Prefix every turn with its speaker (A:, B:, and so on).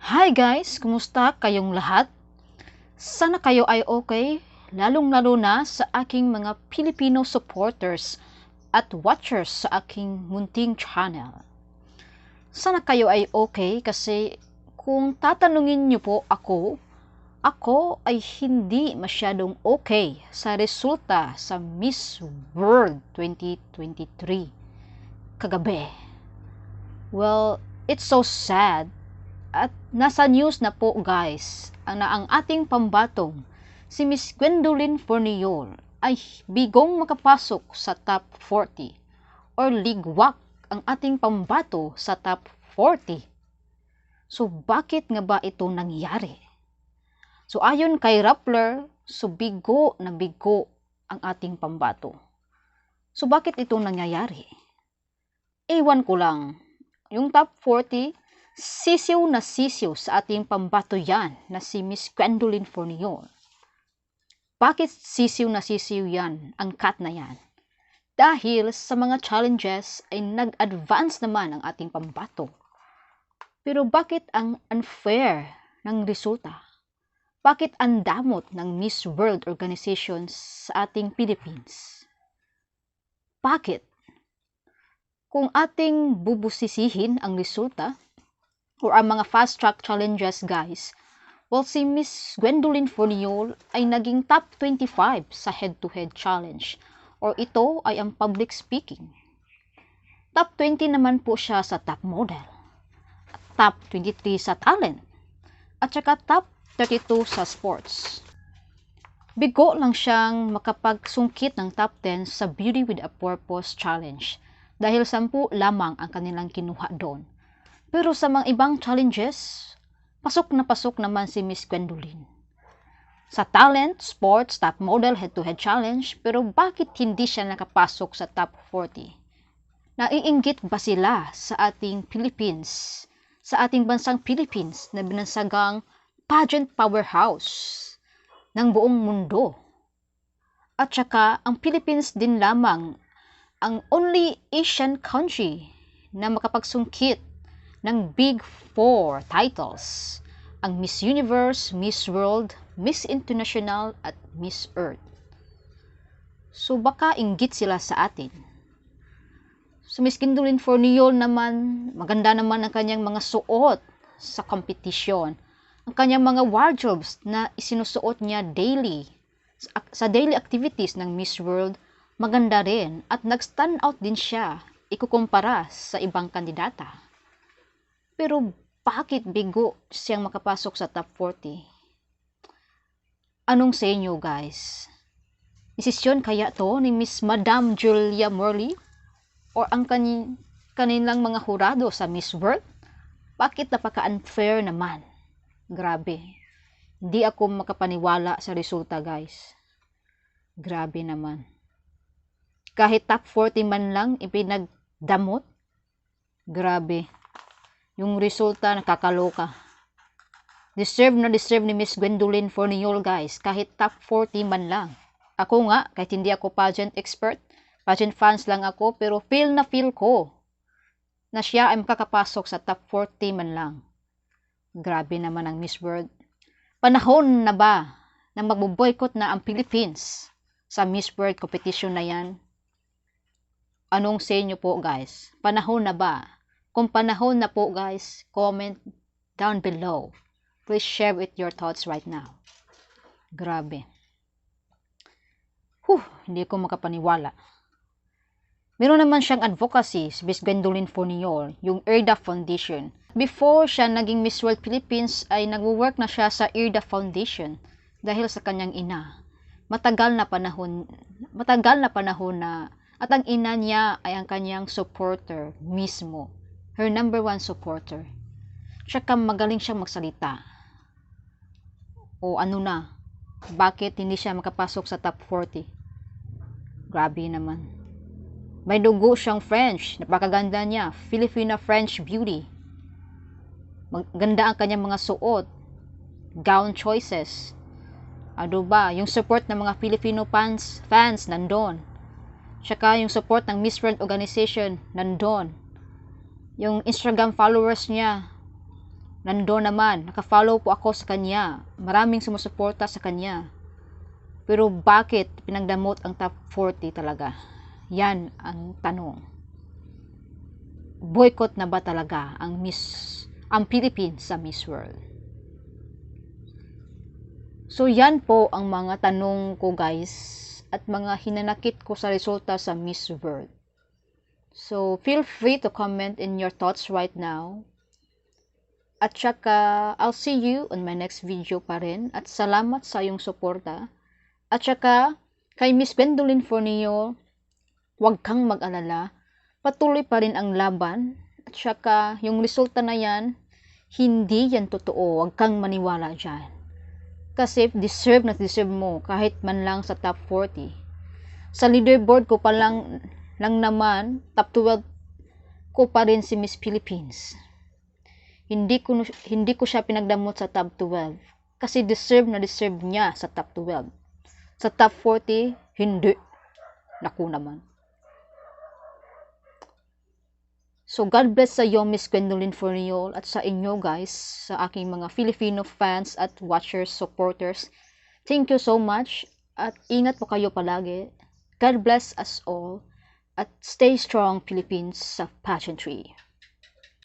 A: Hi guys! Kumusta kayong lahat? Sana kayo ay okay, lalong-lalo na sa aking mga Filipino supporters at watchers sa aking munting channel. Sana kayo ay okay kasi kung tatanungin niyo po ako, ako ay hindi masyadong okay sa resulta sa Miss World 2023 kagabi. Well, it's so sad at nasa news na po guys, ang ang ating pambatong si Miss Gwendolyn Forniol ay bigong makapasok sa top 40 or ligwak ang ating pambato sa top 40. So bakit nga ba ito nangyari? So ayon kay Rappler, so bigo na bigo ang ating pambato. So bakit ito nangyayari? Ewan ko lang. Yung top 40, sisiw na sisiw sa ating pambato yan na si Miss Gwendolyn Forniol. Bakit sisiw na sisiw yan, ang cat na yan? Dahil sa mga challenges ay nag-advance naman ang ating pambato. Pero bakit ang unfair ng resulta? Bakit ang damot ng Miss World Organization sa ating Philippines? Bakit? Kung ating bubusisihin ang resulta, or ang mga fast track challenges guys, well si Miss Gwendolyn Forniol ay naging top 25 sa head-to-head challenge or ito ay ang public speaking. Top 20 naman po siya sa top model, top 23 sa talent, at saka top 32 sa sports. Bigo lang siyang makapagsungkit ng top 10 sa Beauty with a Purpose Challenge dahil sampu lamang ang kanilang kinuha doon. Pero sa mga ibang challenges, pasok na pasok naman si Miss Gwendolyn. Sa talent, sports, top model, head-to-head challenge, pero bakit hindi siya nakapasok sa top 40? Naiinggit ba sila sa ating Philippines, sa ating bansang Philippines na binansagang pageant powerhouse ng buong mundo? At saka, ang Philippines din lamang ang only Asian country na makapagsungkit ng Big Four titles, ang Miss Universe, Miss World, Miss International at Miss Earth. So baka inggit sila sa atin. So Miss Gwendolyn Forniol naman, maganda naman ang kanyang mga suot sa kompetisyon. Ang kanyang mga wardrobes na isinusuot niya daily sa daily activities ng Miss World, maganda rin at nag-stand out din siya ikukumpara sa ibang kandidata. Pero bakit bigo siyang makapasok sa top 40? Anong sa inyo guys? Desisyon kaya to ni Miss Madam Julia Morley? Or ang kani kanilang mga hurado sa Miss World? Bakit napaka-unfair naman? Grabe. Hindi ako makapaniwala sa resulta guys. Grabe naman. Kahit top 40 man lang ipinagdamot. Grabe. Yung resulta nakakaloka. Deserve na deserve ni Miss Gwendolyn Forniol guys, kahit top 40 man lang. Ako nga, kahit hindi ako pageant expert, pageant fans lang ako, pero feel na feel ko na siya ay makakapasok sa top 40 man lang. Grabe naman ang Miss World. Panahon na ba na magbo-boycott na ang Philippines sa Miss World competition na yan? Anong sa po guys? Panahon na ba? Kung panahon na po guys, comment down below. Please share with your thoughts right now. Grabe. Huh, hindi ko makapaniwala. Meron naman siyang advocacy si Miss Gwendolyn Forniol, yung IRDA Foundation. Before siya naging Miss World Philippines ay nagwo-work na siya sa IRDA Foundation dahil sa kanyang ina. Matagal na panahon, matagal na panahon na at ang ina niya ay ang kanyang supporter mismo. Her number one supporter. Tsaka magaling siyang magsalita. O ano na, bakit hindi siya makapasok sa top 40? Grabe naman. May dugo siyang French. Napakaganda niya. Filipina French beauty. Maganda ang kanyang mga suot. Gown choices. Ano ba? Yung support ng mga Filipino fans, fans nandun. Tsaka yung support ng Miss World Organization nandun. Yung Instagram followers niya nando naman, nakafollow po ako sa kanya. Maraming sumusuporta sa kanya. Pero bakit pinagdamot ang top 40 talaga? Yan ang tanong. Boycott na ba talaga ang Miss ang Philippines sa Miss World? So yan po ang mga tanong ko guys at mga hinanakit ko sa resulta sa Miss World. So feel free to comment in your thoughts right now. At saka I'll see you on my next video pa rin at salamat sa iyong suporta. At saka kay Miss Gwendolyn Fornio, huwag kang mag-alala. Patuloy pa rin ang laban. At saka yung resulta na yan, hindi yan totoo. Huwag kang maniwala dyan. Kasi deserve na deserve mo kahit man lang sa top 40. Sa leaderboard ko pa lang, naman, top 12 ko pa rin si Miss Philippines. Hindi ko, hindi ko siya pinagdamot sa top 12. Kasi deserve na deserve niya sa top 12. Sa top 40, hindi. Naku naman. So, God bless sa iyo, Miss Gwendolyn Forniol, at sa inyo, guys, sa aking mga Filipino fans at watchers, supporters. Thank you so much, at ingat po kayo palagi. God bless us all, at stay strong, Philippines, sa pageantry.